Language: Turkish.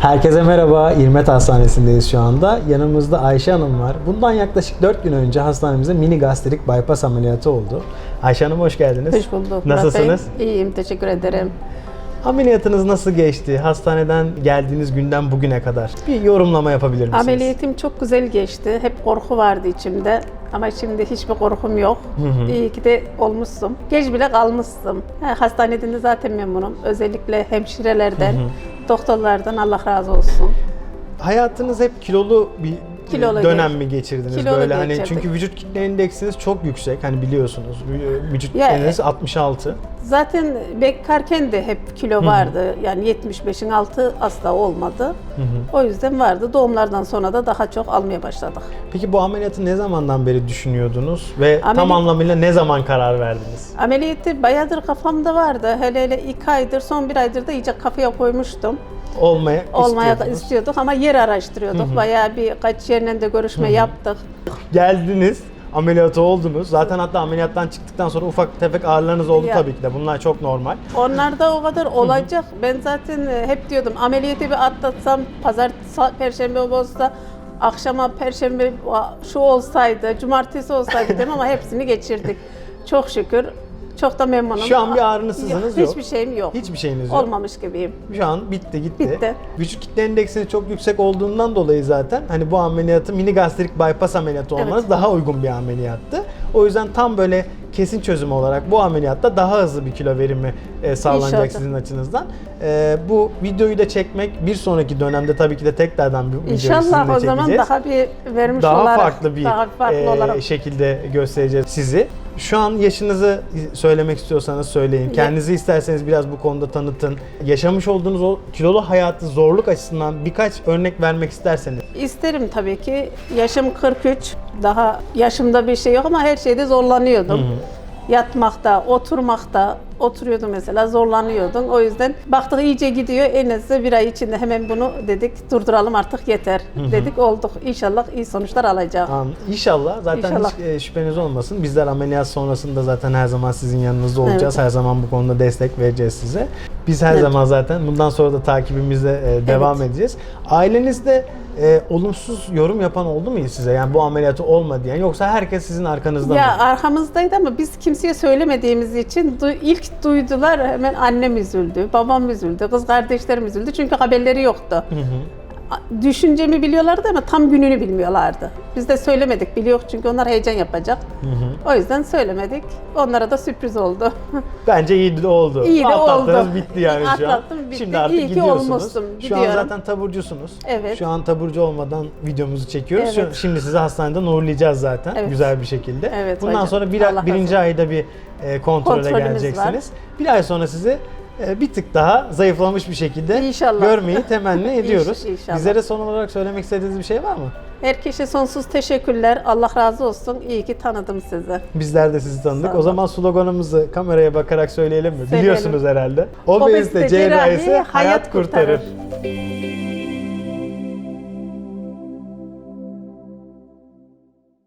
Herkese merhaba. İrmet Hastanesi'ndeyiz şu anda. Yanımızda Ayşe Hanım var. Bundan yaklaşık 4 gün önce hastanemize mini gastrik bypass ameliyatı oldu. Ayşe Hanım hoş geldiniz. Hoş bulduk. Murat Nasılsınız? Bey. İyiyim, teşekkür ederim. Ameliyatınız nasıl geçti? Hastaneden geldiğiniz günden bugüne kadar. Bir yorumlama yapabilir misiniz? Ameliyatım çok güzel geçti. Hep korku vardı içimde. Ama şimdi hiçbir korkum yok. İyi ki de olmuşsun. Geç bile kalmışsın. Ha, hastaneden de zaten memnunum. Özellikle hemşirelerden, doktorlardan Allah razı olsun. Hayatınız hep kilolu bir Kilolu dönem geç- mi geçirdiniz kilolu böyle hani çünkü vücut kitle indeksiniz çok yüksek hani biliyorsunuz Vü- vücut Ya, kitleniz 66. Zaten bekarken de hep kilo vardı. Yani 75'in altı asla olmadı. O yüzden vardı. Doğumlardan sonra da daha çok almaya başladık. Peki bu ameliyatı ne zamandan beri düşünüyordunuz ve tam Ameliyat- anlamıyla ne zaman karar verdiniz? Ameliyatı bayağıdır kafamda vardı. Hele hele iki aydır, son bir aydır da iyice kafaya koymuştum. Olmaya, Olmaya istiyorduk ama yer araştırıyorduk. Bayağı bir kaç yerine de görüşme yaptık. Geldiniz, ameliyatı oldunuz. Zaten hatta ameliyattan çıktıktan sonra ufak tefek ağrılarınız oldu Ya. tabii ki de. Bunlar çok normal. Onlar da o kadar olacak. Ben zaten e, hep diyordum ameliyatı bir atlatsam, pazar, perşembe olsa, akşama perşembe şu olsaydı, cumartesi olsaydı dedim ama hepsini geçirdik. Çok şükür. Çok da memnunum. Şu an bir ağrınız, sızınız yok. Hiçbir şeyim yok. Hiçbir şeyiniz yok. Olmamış gibiyim. Şu an bitti gitti. Bitti. Vücut kitle indeksiniz çok yüksek olduğundan dolayı zaten hani bu ameliyatı mini gastrik bypass ameliyatı olmanız Evet. daha uygun bir ameliyattı. O yüzden tam böyle kesin çözüm olarak bu ameliyatta daha hızlı bir kilo verimi e, sağlanacak İnşallah. sizin açınızdan. E, bu videoyu da çekmek bir sonraki dönemde tabii ki de tekrardan bir videoyu sizinle İnşallah o zaman çekeceğiz. daha bir vermiş daha olarak, farklı bir daha farklı e, olarak. şekilde göstereceğiz sizi. Şu an yaşınızı söylemek istiyorsanız söyleyin. Kendinizi isterseniz biraz bu konuda tanıtın. Yaşamış olduğunuz o kilolu hayatı zorluk açısından birkaç örnek vermek isterseniz. İsterim tabii ki. Yaşım 43. Daha yaşımda bir şey yok ama her şeyde zorlanıyordum. Yatmakta, oturmakta, oturuyordum mesela zorlanıyordum. O yüzden baktık iyice gidiyor. En azı bir ay içinde hemen bunu dedik durduralım artık yeter. Dedik olduk. İnşallah iyi sonuçlar alacağız. An- İnşallah zaten İnşallah. hiç e, şüpheniz olmasın. Bizler ameliyat sonrasında zaten her zaman sizin yanınızda olacağız. Evet. Her zaman bu konuda destek vereceğiz size. Biz her Evet. zaman zaten bundan sonra da takibimize e, devam edeceğiz. Ailenizde e, olumsuz yorum yapan oldu mu size? Yani bu ameliyatı olma diyen yoksa herkes sizin arkanızda Ya mı? arkamızdaydı ama biz kimseye söylemediğimiz için du- duydular. Hemen annem üzüldü, babam üzüldü, kız kardeşlerim üzüldü. Çünkü haberleri yoktu. A- Düşüncemi biliyorlardı ama tam gününü bilmiyorlardı. Biz de söylemedik, biliyor çünkü onlar heyecan yapacak. O yüzden söylemedik. Onlara da sürpriz oldu. Bence iyi de oldu. İyi de Atlattınız, oldu. bitti yani şu an. Atlattım, bitti. Şimdi artık İyi ki gidiyorsunuz. olmuşsun, Şu an zaten taburcusunuz. Evet. Şu an taburcu olmadan videomuzu çekiyoruz. Evet. Şimdi sizi hastaneden uğurlayacağız zaten Evet. güzel bir şekilde. Evet Bundan hocam. sonra bir, Allah birinci ayda bir e, kontrole Kontrolümüz geleceksiniz. Bir ay sonra sizi bir tık daha zayıflamış bir şekilde İnşallah. görmeyi temenni ediyoruz. inşallah. Bizlere son olarak söylemek istediğiniz bir şey var mı? Herkese sonsuz teşekkürler. Allah razı olsun. İyi ki tanıdım sizi. Bizler de sizi tanıdık. O zaman sloganımızı kameraya bakarak söyleyelim mi? Söyleyelim. Biliyorsunuz herhalde. Obezite cerrahisi cerrahi hayat hayat kurtarır. kurtarır.